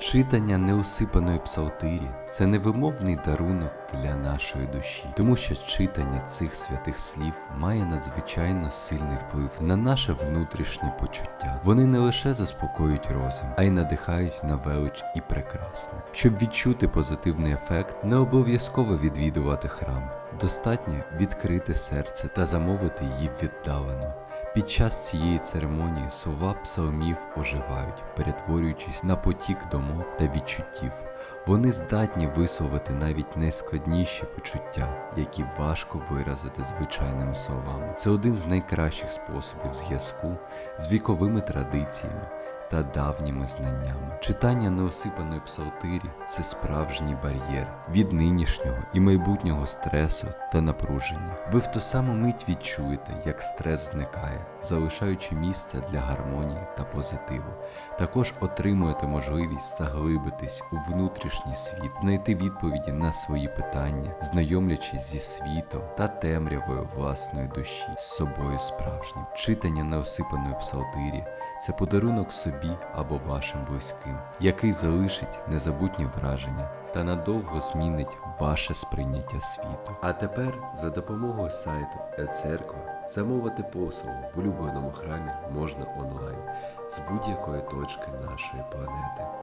Читання неусипаної псалтирі це невимовний дарунок для нашої душі, тому що читання цих святих слів має надзвичайно сильний вплив на наше внутрішнє почуття. Вони не лише заспокоюють розум, а й надихають на велич і прекрасне. Щоб відчути позитивний ефект, не обов'язково відвідувати храм. Достатньо відкрити серце та замовити її віддалено. Під час цієї церемонії слова псалмів оживають, перетворюючись на потік думок та відчуттів. Вони здатні висловити навіть найскладніші почуття, які важко виразити звичайними словами. Це один з найкращих способів зв'язку з віковими традиціями та давніми знаннями. Читання неосипаної псалтирі це справжній бар'єр від нинішнього і майбутнього стресу та напруження. Ви в ту саму мить відчуєте, як стрес зникає, залишаючи місце для гармонії та позитиву. Також отримуєте можливість заглибитись у внутрішній світ, знайти відповіді на свої питання, знайомлячись зі світом та темрявою власної душі з собою справжнім. Читання неосипаної псалтирі це подарунок собі або вашим близьким, який залишить незабутні враження та надовго змінить ваше сприйняття світу. А тепер за допомогою сайту e-церква замовити послугу в улюбленому храмі можна онлайн з будь-якої точки нашої планети.